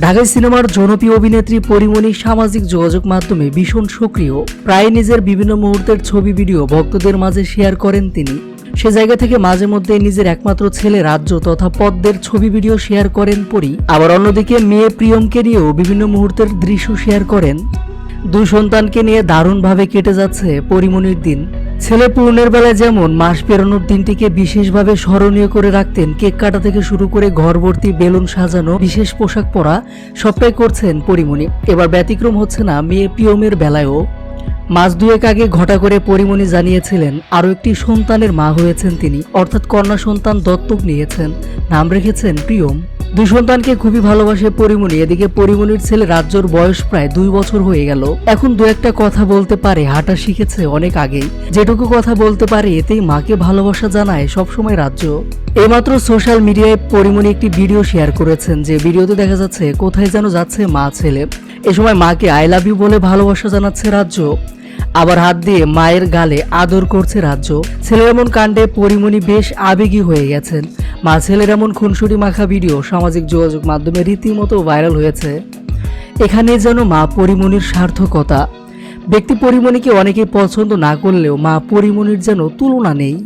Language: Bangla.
ঢাকাই সিনেমার জনপ্রিয় অভিনেত্রী পরিমণি সামাজিক যোগাযোগ মাধ্যমে ভীষণ সক্রিয়। প্রায় নিজের বিভিন্ন মুহূর্তের ছবি, ভিডিও ভক্তদের মাঝে শেয়ার করেন তিনি। সে জায়গা থেকে মাঝে মধ্যে নিজের একমাত্র ছেলে, রাজ্য তথা পদ্মের ছবি, ভিডিও শেয়ার করেন পরি। আবার অন্যদিকে মেয়ে প্রিয়মকে নিয়েও বিভিন্ন মুহূর্তের দৃশ্য শেয়ার করেন। দুই সন্তানকে নিয়ে দারুণভাবে কেটে যাচ্ছে পরিমণির দিন। ছেলে পূর্ণের বেলায় যেমন মাস পেরোনোর দিনটিকে বিশেষভাবে স্মরণীয় করে রাখতেন, কেক কাটা থেকে শুরু করে ঘর ভর্তি বেলুন সাজানো, বিশেষ পোশাক পরা, সবটাই করছেন পরিমণি। এবার ব্যতিক্রম হচ্ছে না মেয়ে প্রিয়মের বেলায়ও। মাস দুয়েক আগে ঘটা করে পরিমণি জানিয়েছিলেন, আরও একটি সন্তানের মা হয়েছেন তিনি। অর্থাৎ কন্যা সন্তান দত্তক নিয়েছেন। নাম রেখেছেন প্রিয়ম দুই সন্তানকে খুবই ভালোবাসে পরিমণি। এদিকে পরিমণির ছেলে রাজ্যর বয়স প্রায় দুই বছর হয়ে গেল। এখন দু একটা কথা বলতে পারে, হাঁটা শিখেছে অনেক আগেই। যেটুকু কথা বলতে পারে, এতেই মাকে ভালোবাসা জানায় সবসময় রাজ্য। এইমাত্র সোশ্যাল মিডিয়ায় পরিমণি একটি ভিডিও শেয়ার করেছেন, যে ভিডিওতে দেখা যাচ্ছে কোথায় যেন যাচ্ছে মা ছেলে। এ সময় মাকে আই লাভ ইউ বলে ভালোবাসা জানাচ্ছে রাজ্য। আবার হাত দিয়ে মায়ের গালে আদর করছে রাজ্য। ছেলের এমন কাণ্ডে পরিমণি বেশ আবেগী হয়ে গেছেন। মা ছেলের এমন খুনসুটি মাখা ভিডিও সামাজিক যোগাযোগ মাধ্যমে রীতিমতো ভাইরাল হয়েছে। এখানে যেন মা পরিমণির সার্থকতা। ব্যক্তি পরিমণিকে অনেকেই পছন্দ না করলেও মা পরিমণির যেন তুলনা নেই।